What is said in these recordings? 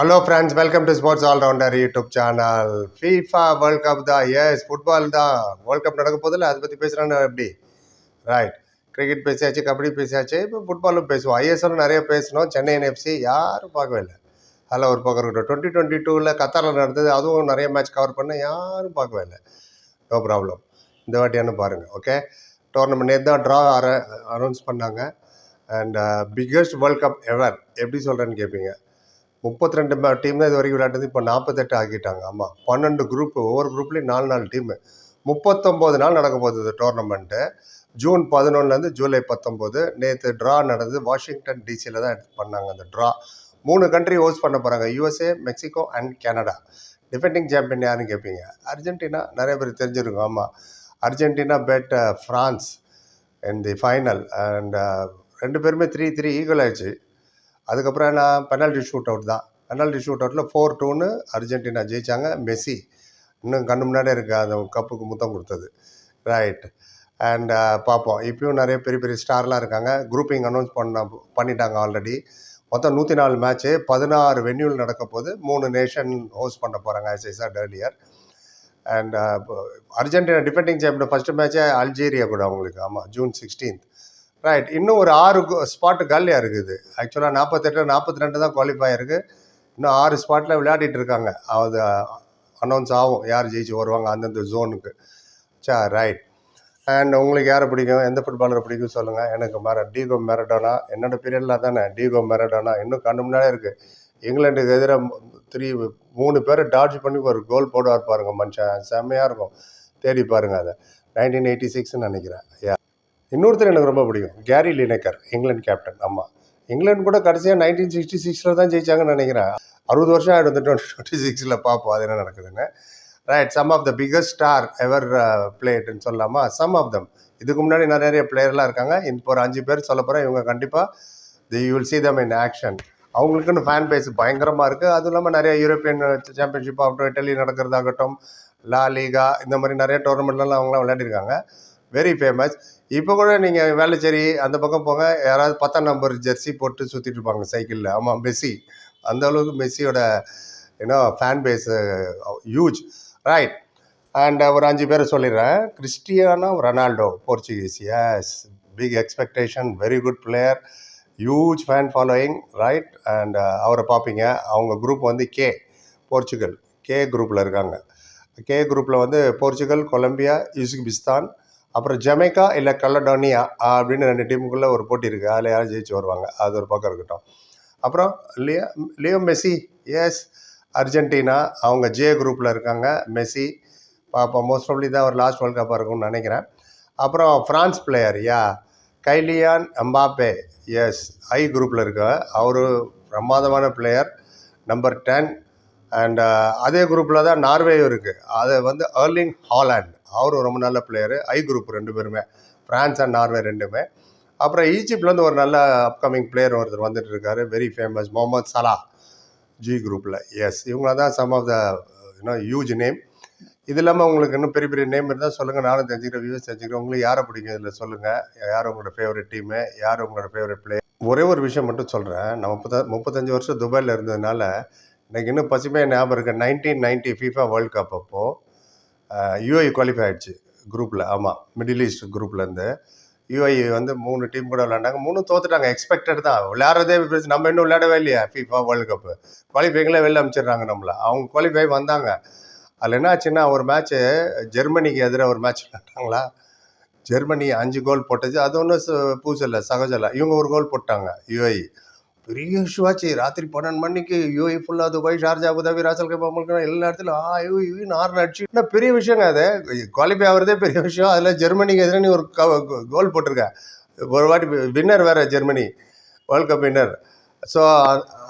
Hello friends welcome to sports allrounder YouTube channel FIFA world cup தான். S football தான். World cup நடக்க போதில்ல அதை பற்றி பேசுகிறான்னு எப்படி? ரைட் கிரிக்கெட் பேசியாச்சு கபடி பேசியாச்சு இப்போ ஃபுட்பாலும் பேசுவோம். ஐஎஸ்எல்லும் நிறைய பேசணும். சென்னை என்எஃப்சி யாரும் பார்க்கவே இல்லை. அதில் ஒரு பக்கம் இருக்கட்டும். டுவெண்ட்டி டுவெண்ட்டி டூவில் கத்தாரில் நடந்தது. அதுவும் நிறைய மேட்ச் கவர் பண்ண யாரும் பார்க்கவே இல்லை. நோ ப்ராப்ளம் இந்த வாட்டியான பாருங்கள் ஓகே டோர்னமெண்ட் நேற்று தான் ட்ரா அனௌன்ஸ் பண்ணாங்க. And biggest world cup ever எப்படி சொல்கிறேன்னு கேட்பீங்க முப்பத்தி ரெண்டு டீம் தான் இது வரைக்கும் விளையாண்டது இப்போ நாற்பத்தெட்டு ஆக்கிட்டாங்க. ஆமாம் பன்னெண்டு குரூப் ஒவ்வொரு குரூப்லேயும் நாலு நாலு டீமு முப்பத்தொம்போது நாள் நடக்க போகுது இந்த டோர்னமெண்ட்டு ஜூன் பதினொன்றுலேருந்து ஜூலை பத்தொம்போது நேற்று ட்ரா நடந்தது வாஷிங்டன் டிசியில் தான் எடுத்து பண்ணாங்க அந்த ட்ரா மூணு கண்ட்ரி ஹோஸ்ட் பண்ண போகிறாங்க USA Mexico and Canada defending champion யாருன்னு கேட்பீங்க அர்ஜென்டினா. நிறைய பேர் தெரிஞ்சிருக்கும். ஆமாம் Argentina beat France in the final and ரெண்டு பேருமே த்ரீ த்ரீ ஈக்குவல் ஆயிடுச்சு. அதுக்கப்புறம் என்ன? பெனால்டி ஷூட் அவுட் தான். பெனால்டி ஷூட் அவுட்டில் ஃபோர் டூன்னு அர்ஜென்டினா ஜெயிச்சாங்க. மெஸ்ஸி இன்னும் கண்ணு முன்னாடியே இருக்குது அந்த கப்புக்கு முத்தம் கொடுத்தது. ரைட் அண்ட் uh, பார்ப்போம். இப்பயும் நிறைய பெரிய பெரிய ஸ்டார்லாம் இருக்காங்க. குரூப்பிங் அனௌன்ஸ் பண்ண பண்ணிட்டாங்க ஆல்ரெடி மொத்தம் நூற்றி நாலு மேட்ச்சு பதினாறு வென்யூவில் நடக்க போது மூணு நேஷன் ஹோஸ்ட் பண்ண போகிறாங்க as I said earlier and Argentina defending champion first மேட்ச்சே Algeria கூட அவங்களுக்கு. ஆமாம் ஜூன் சிக்ஸ்டீன்த் ரைட் இன்னும் ஒரு ஆறு ஸ்பாட்டு காலியாக இருக்குது. ஆக்சுவலாக நாற்பத்தெட்டு நாற்பத்தி ரெண்டு தான் குவாலிஃபை இருக்குது இன்னும் ஆறு ஸ்பாட்டில் விளையாடிட்டு இருக்காங்க. அது அனௌன்ஸ் ஆகும். யார் ஜெயிச்சு வருவாங்க அந்தந்த ஜோனுக்கு சா ரைட் அண்ட் உங்களுக்கு யாரை பிடிக்கும்? எந்த ஃபுட்பாலரை பிடிக்கும் சொல்லுங்கள் எனக்கு மேர டீகோ மெரடோனா என்னோட பீரியடில் தானே. டீகோ மெரடோனா இன்னும் கண்ணு முன்னாடியே இருக்குது இங்கிலாண்டுக்கு எதிராக த்ரீ மூணு பேரை டார்ஜ் பண்ணி ஒரு கோல் போடுவார் பாருங்கள் மனுஷன் செம்மையாக இருக்கும். தேடி பாருங்கள் அதை. நைன்டீன் எயிட்டி சிக்ஸ்னு நினைக்கிறேன். யா இன்னொருத்தர் எனக்கு ரொம்ப பிடிக்கும். கேரி லினேக்கர் இங்கிலாந்து கேப்டன் ஆமாம் இங்கிலாந்து கூட கடைசியாக நைன்டீன் சிக்ஸ்டி சிக்ஸில் தான் ஜெயிச்சாங்கன்னு நினைக்கிறேன். அறுபது வருஷம் ஆகிடும் டுவெண்ட்டி டுவெண்ட்டி சிக்ஸில் பார்ப்போம் அது என்ன நடக்குதுன்னு. Right some of the biggest star ever பிளேட்னு சொல்லலாமா சம் ஆஃப் தம் இதுக்கு முன்னாடி நிறைய பிளேயர்லாம் இருக்காங்க. இப்போ ஒரு அஞ்சு பேர் சொல்ல போகிறேன் இவங்க கண்டிப்பாக the you will see them in action அவங்களுக்குன்னு ஃபேன் பேஸ் பயங்கரமாக இருக்குது அதுவும் இல்லாமல் நிறைய யூரோப்பியன் சாம்பியன்ஷிப் ஆகட்டும் இட்டலி நடக்கிறதாகட்டும் லா லீகா இந்த மாதிரி நிறைய டோர்னமெண்ட்லாம் அவங்களாம் விளையாடிருக்காங்க. வெரி ஃபேமஸ் இப்போ கூட நீங்கள் வேலைச்சேரி அந்த பக்கம் போங்க. யாராவது பத்தாம் நம்பர் ஜெர்சி போட்டு சுற்றிட்டு இருப்பாங்க சைக்கிளில் ஆமாம் மெஸ்ஸி. அந்த அளவுக்கு மெஸ்ஸியோட ஏன்னா fan base huge right and ஒரு அஞ்சு பேரை சொல்லிடுறேன். Cristiano Ronaldo Portuguese. Yes big expectation very good player huge fan following right and அவரை பார்ப்பீங்க. அவங்க குரூப் வந்து கே போர்ச்சுகல். கே குரூப்பில் இருக்காங்க. கே குரூப்பில் வந்து போர்ச்சுகல் கொலம்பியா யூசுகிபிஸ்தான் அப்புறம் ஜமைக்கா இல்லை கல்லடோனியா அப்படின்னு ரெண்டு டீமுக்குள்ளே ஒரு போட்டி இருக்குது அதில் யாரும் ஜெயிச்சு வருவாங்க. அது ஒரு பக்கம் இருக்கட்டும். அப்புறம் Leo Leo Messi yes Argentina அவங்க ஜே குரூப்பில் இருக்காங்க. மெஸ்ஸி பார்ப்போம் மோஸ்ட் ப்ராப்ளி தான் ஒரு லாஸ்ட் வேர்ல்ட் கப்பாக இருக்கும்னு நினைக்கிறேன். அப்புறம் France player yeah Kylian Mbappe yes I குரூப்பில் இருக்க அவர் பிரமாதமான பிளேயர் நம்பர் டென் அண்ட் அதே குரூப்பில் தான் நார்வேயும் இருக்குது அது வந்து எர்லிங் ஹாலாண்ட் அவரும் ரொம்ப நல்ல பிளேயரு ஐ குரூப் ரெண்டு பேருமே ஃப்ரான்ஸ் அண்ட் நார்வே ரெண்டுமே. அப்புறம் ஈஜிப்ட்லேருந்து ஒரு நல்ல அப்கமிங் பிளேயர் ஒருத்தர் வந்துட்டு இருக்காரு very famous Mohamed Salah G குரூப்பில் எஸ் இவங்கள தான் some of the you know huge name இது இல்லாமல் உங்களுக்கு இன்னும் பெரிய பெரிய நேம் இருந்தால் சொல்லுங்கள் நானும் தெரிஞ்சுக்கிறேன் வியூஸ் தெரிஞ்சுக்கிறேன். உங்களுக்கு யாரை பிடிக்கும் இதில் சொல்லுங்கள் யார் உங்களோட ஃபேவரட் டீமு யார் உங்களோட ஃபேவரட் பிளேயர் ஒரே ஒரு விஷயம் மட்டும் சொல்கிறேன் நான் முப்பத்த முப்பத்தஞ்சு வருஷம் துபாயில் இருந்ததுனால எனக்கு இன்னும் பசுமையாக ஞாபகம் இருக்குது nineteen ninety FIFA world cup அப்போது யூஐ குவாலிஃபை ஆயிடுச்சு குரூப்பில் ஆமாம் மிடில் ஈஸ்ட் குரூப்லேருந்து யூஐ வந்து மூணு டீம் கூட விளையாண்டாங்க. மூணு தோத்துட்டாங்க. எக்ஸ்பெக்டட் தான். விளையாடுறதே நம்ம இன்னும் விளையாடவே இல்லையா? ஃபீஃபா வேர்ல்டு கப்பு குவாலிஃபைங்களே வெளில அனுப்பிச்சிடுறாங்க நம்மள. அவங்க குவாலிஃபை வந்தாங்க. அதில் என்ன ஆச்சுன்னா ஒரு மேட்ச்சு ஜெர்மனிக்கு எதிராக ஒரு மேட்ச் விளையாண்டாங்களா? ஜெர்மனி அஞ்சு கோல் போட்டுச்சு அது ஒன்றும் பூசு இல்லை சகஜம் இல்லை இவங்க ஒரு கோல் போட்டாங்க யூஐ பெரிய இஷ்யூ ஆச்சு. ராத்திரி பன்னெண்டு மணிக்கு யூஐ ஃபுல்லாக Dubai Sharjah Abu Dhabi Ras al Khaimah முழுக்க எல்லா இடத்துல ஆ ஐயோ யூ நார்னு அடிச்சு. என்ன பெரிய விஷயங்க அது? குவாலிஃபை ஆகிறதே பெரிய விஷயம். அதில் ஜெர்மனிக்கு எதிராக நீ ஒரு கோல் போட்டிருக்க. ஒரு வாட்டி வின்னர் வேற Germany world cup winner so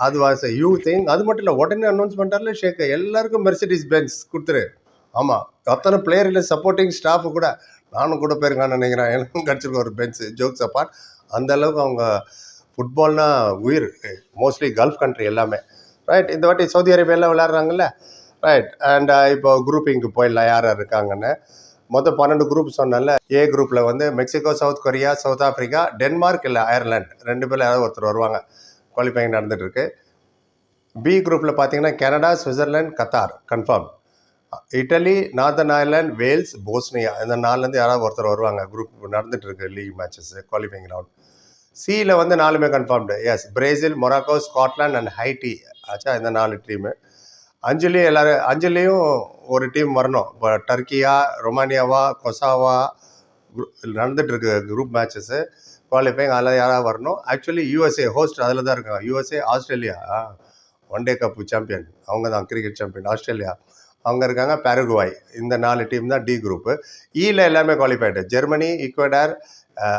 அது வாஸ் யூ திங் அது மட்டும் இல்லை உடனே அனௌன்ஸ் பண்ணிட்டார்ல ஷேக். எல்லாருக்கும் மெர்சிடிஸ் பென்ஸ் கொடுத்துரு. ஆமாம் அத்தனை பிளேயர் இல்லை சப்போர்ட்டிங் ஸ்டாஃபு கூட. நானும் கூட போயிருக்கான்னு நினைக்கிறேன். எனக்கும் கிடச்சிருக்க ஒரு பென்ஸ் ஜோக்ஸ் அப்பார்ட் அந்த அளவுக்கு அவங்க ஃபுட்பால்னா உயிர். மோஸ்ட்லி கல்ஃப் கண்ட்ரி எல்லாமே. ரைட் இந்த வாட்டி சவுதி அரேபியாவில் விளையாடுறாங்கல்ல? ரைட் அண்ட் uh, இப்போ குரூப்பிங்க்கு போயிடலாம் யார் யார் இருக்காங்கன்னு. மொத்தம் பன்னெண்டு குரூப் சொன்னால ஏ குரூப்பில் வந்து Mexico South Korea South Africa Denmark இல்லை அயர்லாண்ட் ரெண்டு பேரில் யாராவது ஒருத்தர் வருவாங்க. குவாலிஃபைங் நடந்துகிட்ருக்கு பி குரூப்பில் பார்த்தீங்கன்னா Canada Switzerland Qatar. Confirm Italy Northern Ireland Wales Bosnia. இந்த நாலுலேருந்து யாராவது ஒருத்தர் வருவாங்க. குரூப் நடந்துகிட்ருக்கு லீக் மேட்சஸ் குவாலிஃபைங் ரவுண்ட் சியில் வந்து நாலுமே confirmed yes Brazil Morocco Scotland and Haiti ஆச்சா இந்த நாலு டீமு அஞ்சுலேயும் எல்லோரும் அஞ்சுலேயும் ஒரு டீம் வரணும். இப்போ டர்க்கியா ரொமானியாவா கொசாவா நடந்துட்டு குரூப் மேட்சஸ்ஸு குவாலிஃபைங் அதில் யாராவது வரணும். ஆக்சுவலி யூஎஸ்ஏ ஹோஸ்ட் அதில் தான் இருக்காங்க. USA Australia one day cup champion அவங்க தான் கிரிக்கெட் சாம்பியன் ஆஸ்திரேலியா அவங்க இருக்காங்க பேரகுவாய் இந்த நாலு டீம் தான் டி குரூப்பு இயில் எல்லாமே qualified Germany Ecuador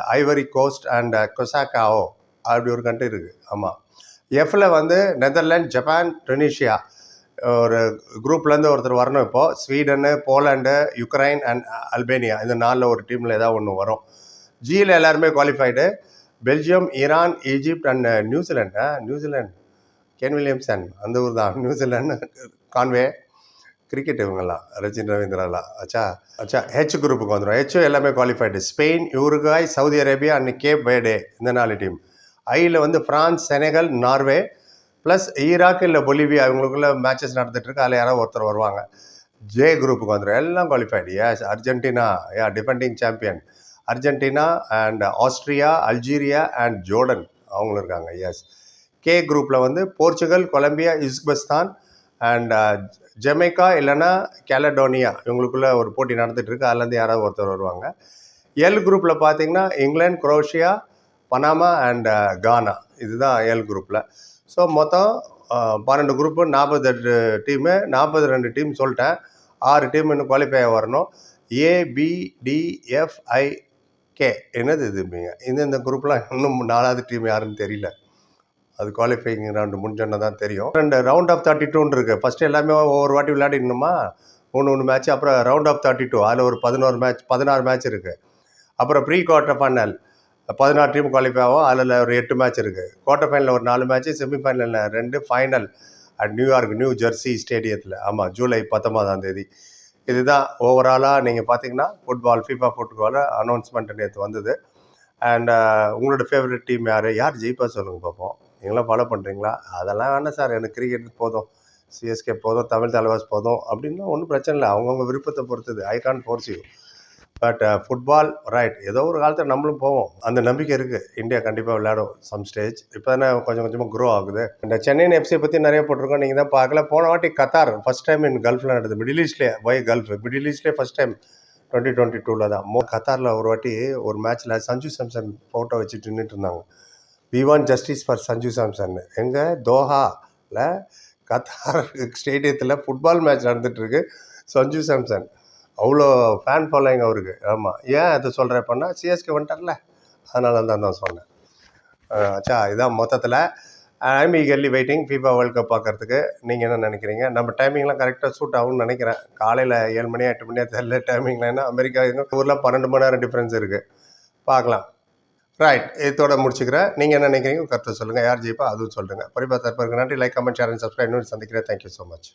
Ivory Coast and Curacao அப்படி ஒரு கண்ட்ரி இருக்குது ஆமாம் எஃப்ல வந்து நெதர்லாண்ட் ஜப்பான் டுனிஷியா ஒரு குரூப்லேருந்து ஒருத்தர் வரணும் இப்போது Sweden Poland Ukraine and Albania இந்த நாலில் ஒரு டீமில் ஏதாவது ஒன்று வரும். ஜியில் எல்லாருமே qualified Belgium Iran Egypt and New Zealand New Zealand Ken Williamson அந்த ஊர் தான் நியூசிலாந்து கான்வே கிரிக்கெட் இவங்கெல்லாம் ரஜின் ரவீந்திராலாம் ஆச்சா அச்சா ஹெச் குரூப்புக்கு வந்துடும் ஹெச்சும் எல்லாமே qualified Spain Uruguay Saudi Arabia and Cape Verde இந்த நாலு டீம் ஐயில் வந்து France Senegal Norway plus Iraq இல்லை பொலிவியா இவங்களுக்குள்ள மேட்சஸ் நடந்துகிட்ருக்கு அதில் யாராவது ஒருத்தர் வருவாங்க. ஜே குரூப்புக்கு வந்துடும் எல்லாம் qualified yes Argentina yeah defending champion Argentina and Austria Algeria and Jordan அவங்களும் இருக்காங்க. எஸ் கே குரூப்பில் வந்து Portugal Colombia Uzbekistan and Jamaica uh, இல்லைன்னா கேலடோனியா இவங்களுக்குள்ள ஒரு போட்டி நடந்துட்டு இருக்கு அதுலேருந்து யாராவது ஒருத்தர் வருவாங்க. எல் குரூப்பில் பார்த்தீங்கன்னா England Croatia Panama and uh, Ghana. இதுதான் எல் குரூப்பில் ஸோ மொத்தம் uh, பன்னெண்டு குரூப்பு நாற்பது டீமு நாற்பது ரெண்டு டீம் சொல்லிட்டேன். ஆறு டீம் இன்னும் குவாலிஃபை வரணும். ஏபிடிஎஃப்ஐ கே என்னது இது இந்த இந்த குரூப்லாம் இன்னும் நாலாவது டீம் யாருன்னு தெரியல. அது குவாலிஃபைங் ரவுண்டு முடிஞ்சோன்னு தான் தெரியும். ரெண்டு ரவுண்ட் ஆஃப் தேர்ட்டி டூன்னு இருக்குது ஃபஸ்ட்டு எல்லாமே ஒவ்வொரு வாட்டி விளையாடிடணுமா மூணு மூணு மேட்ச் அப்புறம் ரவுண்ட் ஆஃப் தேர்ட்டி டூ அதில் ஒரு பதினோரு மேட்ச் பதினாறு மேட்ச் இருக்குது அப்புறம் ப்ரீ குவார்ட்டர் ஃபைனல் பதினாறு டீம் குவாலிஃபை ஆகும். அதில் ஒரு எட்டு மேட்ச் இருக்குது குவார்ட்டர் ஃபைனலில் ஒரு நாலு மேட்ச்சு செமிஃபைனலில் ரெண்டு final at New York New Jersey ஸ்டேடியத்தில் ஆமாம் ஜூலை பத்தொன்பதாம் தேதி. இதுதான் ஓவராலாக நீங்கள் பார்த்தீங்கன்னா ஃபுட்பால் ஃபீஃபா ஃபுட்பால் அனௌன்ஸ்மெண்ட் நேற்று வந்தது. அண்ட் உங்களோட ஃபேவரட் டீம் யார்? யார் ஜெயிப்பா சொல்லுங்கள் பார்ப்போம் நீங்களாம் ஃபாலோ பண்ணுறீங்களா அதெல்லாம் வேணாம் சார். எனக்கு கிரிக்கெட் போதும். சிஎஸ்கே போதும். தமிழ் தலைவாஸ் போதும். அப்படின்னா ஒன்றும் பிரச்சனை இல்லை. அவங்கவுங்க விருப்பத்தை பொறுத்தது. I can't force you but football right ஏதோ ஒரு காலத்தில் நம்மளும் போவோம். அந்த நம்பிக்கை இருக்குது இந்தியா கண்டிப்பாக விளையாடும். சம் ஸ்டேஜ் இப்போ தானே கொஞ்சம் கொஞ்சமாக க்ரோ ஆகுது. இந்த சென்னையின் எஃப்சியை பற்றி நிறைய போட்டிருக்கோம். நீங்கள் தான் பார்க்கல. போன வாட்டி கத்தார். ஃபஸ்ட் டைம் இன் கல்ஃபில் நடந்தது. மிடில் ஈஸ்ட்லேயே பை கல்ஃப் மிடில் ஈஸ்ட்லேயே ஃபஸ்ட் டைம் டுவெண்ட்டி டுவெண்ட்டி டூவில் தான். மோ கத்தாரில் ஒரு வாட்டி ஒரு மேட்ச்சில் சஞ்சு சாம்சன் ஃபோட்டோ வச்சுட்டு நின்றுட்டு இருந்தாங்க. We want justice for Sanju Samson எங்கள் தோஹாவில் கத்தார் ஸ்டேடியத்தில் ஃபுட்பால் மேட்ச் நடந்துகிட்ருக்கு சஞ்சு சாம்சன் அவ்வளோ ஃபேன் ஃபாலோயிங் அவருக்கு. ஆமாம் ஏன் அதை சொல்கிறேன் அப்படின்னா சிஎஸ்கே வந்துட்டார்ல. அதனால தான் தான் சொன்னேன். அச்சா இதான் மொத்தத்தில். I'm eagerly waiting FIFA world cup பார்க்குறதுக்கு. நீங்கள் என்ன நினைக்கிறீங்க? நம்ம டைமிங்லாம் கரெக்டாக சூட் ஆகும்னு நினைக்கிறேன். காலையில் ஏழு மணி எட்டு மணி தெரியல டைமிங்லாம் ஏன்னா அமெரிக்கா எங்கள் ஊரில் பன்னெண்டு மணி நேரம் டிஃப்ரென்ஸ் இருக்குது பார்க்கலாம். ரைட் இதோட முடிச்சுக்கிறேன் நீங்கள் என்ன நினைக்கிறீங்க? கருத்து சொல்லுங்கள் யார் ஜெயிப்பா? அதுவும் சொல்லுங்கள் பரிபா தற்போது நன்றி. Like comment share and subscribe இன்னும் சந்திக்கிறேன். Thank you so much